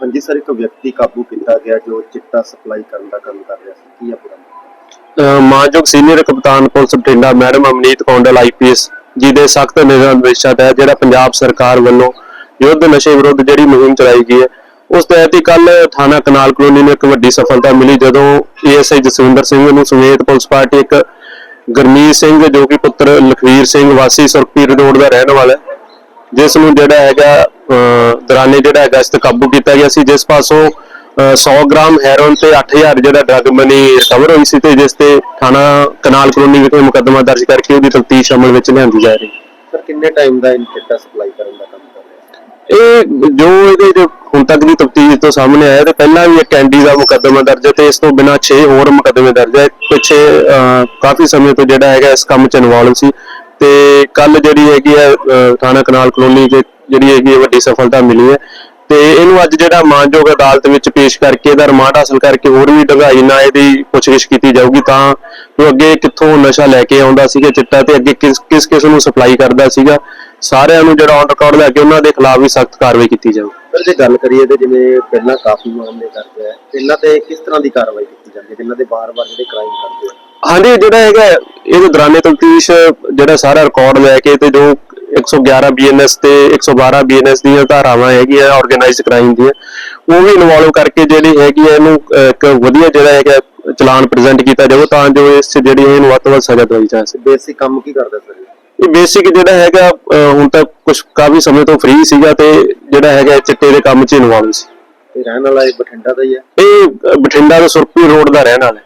ਹਾਂਜੀ ਸਰ, ਇੱਕ ਵਿਅਕਤੀ ਕਾਬੂ ਕੀਤਾ ਗਿਆ ਜੋ ਚਿੱਟਾ ਸਪਲਾਈ ਕਰਨ ਦਾ ਕੰਮ ਕਰ ਰਿਹਾ ਸੀ। ਕੀ ਆ ਮਾਨਯੋਗ ਸੀਨੀਅਰ ਕਪਤਾਨ police Bathinda madam Amneet Kondal IPS ji ਦੇ ਸਖਤ ਨਿਰਦੇਸ਼ਾਂ ਤਹਿਤ ਜਿਹੜਾ ਪੰਜਾਬ ਸਰਕਾਰ ਵੱਲੋਂ ਯੁੱਧ ਨਸ਼ੇ ਵਿਰੁੱਧ ਜਿਹੜੀ ਮੁਹਿੰਮ ਚਲਾਈ ਗਈ ਹੈ, ਉਸ ਤਹਿਤ ਹੀ ਕੱਲ ਥਾਣਾ ਕਨਾਲ ਕਲੋਨੀ ਨੂੰ ਇੱਕ ਵੱਡੀ ਸਫਲਤਾ ਮਿਲੀ, ਜਦੋਂ ਏਐਸਆਈ ਜਸਵਿੰਦਰ ਸਿੰਘ ਨੂੰ ਸਮੇਤ ਪੁਲਿਸ ਪਾਰਟੀ ਇੱਕ ਗਰਮੀਤ ਸਿੰਘ, ਜੋ ਕਿ ਪੁੱਤਰ ਲਖਵੀਰ ਸਿੰਘ ਵਾਸੀ ਸੁਰਪੀਰ ਰੋਡ ਦਾ ਰਹਿਣ ਵਾਲਾ ਹੈ। ਜਿਸ ਨੂੰ ਜਿਹੜਾ ਹੈਗਾ ਦੌਰਾਨੇ ਜਿਹੜਾ ਹੈਗਾ ਇਸ ਤੇ ਕਾਬੂ ਕੀਤਾ ਗਿਆ ਸੀ ਜਿਸ ਪਾਸੋਂ ਅਹ, 100 ਗ੍ਰਾਮ ਹੈਰੋਇਨ ਤੇ 8000 ਜਿਹੜਾ ਡਰਗ ਮਨੀ ਰਿਕਵਰ ਹੋਈ ਸੀ ਤੇ ਜਿਸ ਤੇ ਥਾਣਾ ਕਨਾਲ ਕਲੋਨੀ ਵਿਖੇ ਮੁਕੱਦਮਾ ਦਰਜ ਕਰਕੇ ਉਹਦੀ ਤਫਤੀਸ਼ ਅਮਲ ਵਿੱਚ ਲਿਆਂਦੀ ਜਾ ਰਹੀ ਸਰ ਕਿੰਨੇ ਟਾਈਮ ਦਾ ਇਹ ਚਿੱਟਾ ਸਪਲਾਈ ਕਰਨ ਦਾ ਕੰਮ ਕਰ ਰਿਹਾ? ਇਹ ਜੋ ਇਹਦੇ ਜੋ ਹੁਣ ਤੱਕ ਦੀ ਤਫਤੀਸ਼ ਤੋਂ ਸਾਹਮਣੇ ਆਇਆ ਤੇ ਪਹਿਲਾਂ ਵੀ ਇੱਕ ਕੈਂਡੀ ਦਾ ਮੁਕੱਦਮਾ ਦਰਜ ਹੈ ਤੇ ਇਸ ਤੋਂ ਬਿਨਾਂ 6 ਹੋਰ ਮੁਕੱਦਮੇ ਦਰਜ ਹੈ। ਪਿੱਛੇ ਕਾਫੀ ਸਮੇਂ ਤੋਂ ਜਿਹੜਾ ਹੈਗਾ ਇਸ ਕੰਮ 'ਚ ਇਨਵੋਲਵ ਸੀ। ਤੇ ਕੱਲ ਜਿਹੜੀ ਹੈਗੀ ਹੈ ਥਾਣਾ ਕਨਾਲ ਕਲੋਨੀ 'ਚ ਜਿਹੜੀ ਹੈਗੀ ਹੈ ਵੱਡੀ ਸਫਲਤਾ ਮਿਲੀ ਹੈ। ਤੇ ਇਹਨੂੰ ਅੱਜ ਜਿਹੜਾ ਮਾਨਯੋਗ ਅਦਾਲਤ ਵਿੱਚ ਪੇਸ਼ ਕਰਕੇ ਇਹਦਾ ਰਿਮਾਂਡ ਹਾਸਲ ਕਰਕੇ ਹੋਰ ਵੀ ਡੂੰਘਾਈ ਨਾਲ ਇਹਦੀ ਪੁੱਛਗਿੱਛ ਕੀਤੀ ਜਾਊਗੀ ਤਾਂ ਉਹ ਅੱਗੇ ਕਿੱਥੋਂ ਨਸ਼ਾ ਲੈ ਕੇ ਆਉਂਦਾ ਸੀਗਾ ਚਿੱਟਾ ਤੇ ਅੱਗੇ ਕਿਸ ਕਿਸ ਕਿਸ ਨੂੰ ਸਪਲਾਈ ਕਰਦਾ ਸੀਗਾ ਸਾਰਿਆਂ ਨੂੰ ਜਿਹੜਾ ਔਨ ਰਿਕਾਰਡ ਲੈ ਕੇ ਉਹਨਾਂ ਦੇ ਖਿਲਾਫ ਵੀ ਸਖਤ ਕਾਰਵਾਈ ਕੀਤੀ ਜਾਊ। ਸਰ ਜੇ ਗੱਲ ਕਰੀਏ ਤੇ ਜਿਵੇਂ ਪਹਿਲਾਂ ਕਾਫੀ ਮਾਮਲੇ ਕਰਦੇ ਆ ਇਹਨਾਂ ਤੇ ਕਿਸ ਤਰ੍ਹਾਂ ਦੀ ਕਾਰਵਾਈ ਕੀਤੀ ਜਾਂਦੀ ਹੈ? ਜਿਨ੍ਹਾਂ ਦੇ ਵਾਰ-ਵਾਰ ਜਿਹੜੇ ਕ੍ਰਾਈਮ ਕਰਦੇ ਆ? ਹਾਂਜੀ ਜਿਹੜਾ ਹੈਗਾ ਇਹਦੇ ਦੌਰਾਨੇ ਤਫਤੀਸ਼ ਜਿਹੜਾ ਸਾਰਾ ਰਿਕਾਰਡ ਲੈ ਕੇ ਤੇ ਜੋ 111 ਬੀਐਨਐਸ ਤੇ 112 ਬੀਐਨਐਸ ਦੀਆਂ ਧਾਰਾਵਾਂ ਹੈਗੀਆਂ ਆਰਗੇਨਾਈਜ਼ਡ ਕ੍ਰਾਈਮ ਦੀਆਂ ਉਹ ਵੀ ਇਨਵੋਲਵ ਕਰਕੇ ਜਿਹੜੀ ਹੈਗੀ ਹੈ ਇਹਨੂੰ ਇੱਕ ਵਧੀਆ ਜਿਹੜਾ ਹੈਗਾ ਚਲਾਨ ਪ੍ਰੈਜ਼ੈਂਟ ਕੀਤਾ ਜਾਵੇ ਤਾਂ ਜੋ ਇਸ ਜਿਹੜੀ ਇਹਨੂੰ ਵੱਧ ਤੋਂ ਵੱਧ ਸਜ਼ਾ ਦਵਾਈ ਜਾ ਸਕੇ। ਬੇਸਿਕ ਕੰਮ ਕੀ ਕਰਦਾ ਸਰ? ਇਹ? ਬੇਸਿਕ ਜਿਹੜਾ ਹੈਗਾ ਹੁਣ ਤੱਕ ਕੁਝ ਕਾਫੀ ਸਮੇਂ ਤੋਂ ਫ੍ਰੀ ਸੀਗਾ ਤੇ ਜਿਹੜਾ ਹੈਗਾ ਚਿੱਟੇ ਦੇ ਕੰਮ 'ਚ ਇਨਵੋਲਵ ਸੀ। ਇਹ ਰਹਿਣ ਵਾਲਾ ਇਹ ਬਠਿੰਡਾ ਦਾ ਹੀ ਹੈ? ਇਹ ਬਠਿੰਡਾ ਦੇ ਸੁਰਪੀ ਰੋਡ ਦਾ ਰਹਿਣ ਵਾਲਾ ਹੈ।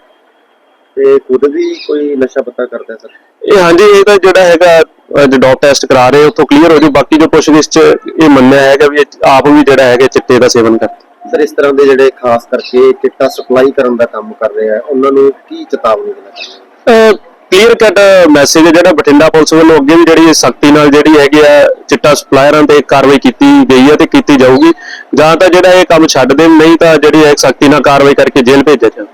ਤੇ ਖੁਦ ਵੀ ਕੋਈ ਨਸ਼ਾ ਪਤਾ ਕਰਦਾ ਸਰ? ਇਹ ਹਾਂਜੀ ਇਹ ਤਾਂ ਜਿਹੜਾ ਹੈਗਾ ਡੌਪ ਟੈਸਟ ਕਰਾ ਰਹੇ ਉੱਥੋਂ ਕਲੀਅਰ ਹੋ ਜੂ ਬਾਕੀ ਜੋ ਪੁੱਛਗਿੱਛ ਚ ਇਹ ਮੰਨਿਆ ਹੈਗਾ ਵੀ ਆਪ ਵੀ ਜਿਹੜਾ ਹੈਗਾ ਚਿੱਟੇ ਦਾ ਸੇਵਨ ਕਰਦਾ ਸਰ ਇਸ ਤਰ੍ਹਾਂ ਦੇ ਜਿਹੜੇ ਖਾਸ ਕਰਕੇ ਚਿੱਟਾ ਸਪਲਾਈ ਕਰਨ ਦਾ ਕੰਮ ਕਰ ਰਹੇ ਆ ਉਹਨਾਂ ਨੂੰ ਕੀ ਚੇਤਾਵਨੀ ਦੇਣਾ ਚਾਹੁੰਦੇ? ਕਲੀਅਰ ਕੱਟ ਮੈਸੇਜ ਜਿਹੜਾ ਬਠਿੰਡਾ ਪੁਲਿਸ ਵੱਲੋਂ ਅੱਗੇ ਵੀ ਜਿਹੜੀ ਸਖਤੀ ਨਾਲ ਜਿਹੜੀ ਹੈਗੀ ਆ ਚਿੱਟਾ ਸਪਲਾਇਰਾਂ ਤੇ ਕਾਰਵਾਈ ਕੀਤੀ ਗਈ ਹੈ ਤੇ ਕੀਤੀ ਜਾਊਗੀ। ਜਾਂ ਤਾਂ ਜਿਹੜਾ ਇਹ ਕੰਮ ਛੱਡ ਦੇਣ ਨਹੀਂ ਤਾਂ ਜਿਹੜੀ ਹੈ ਸਖਤੀ ਨਾਲ ਕਾਰਵਾਈ ਕਰਕੇ ਜੇਲ੍ਹ ਭੇਜਿਆ ਜਾਵੇ।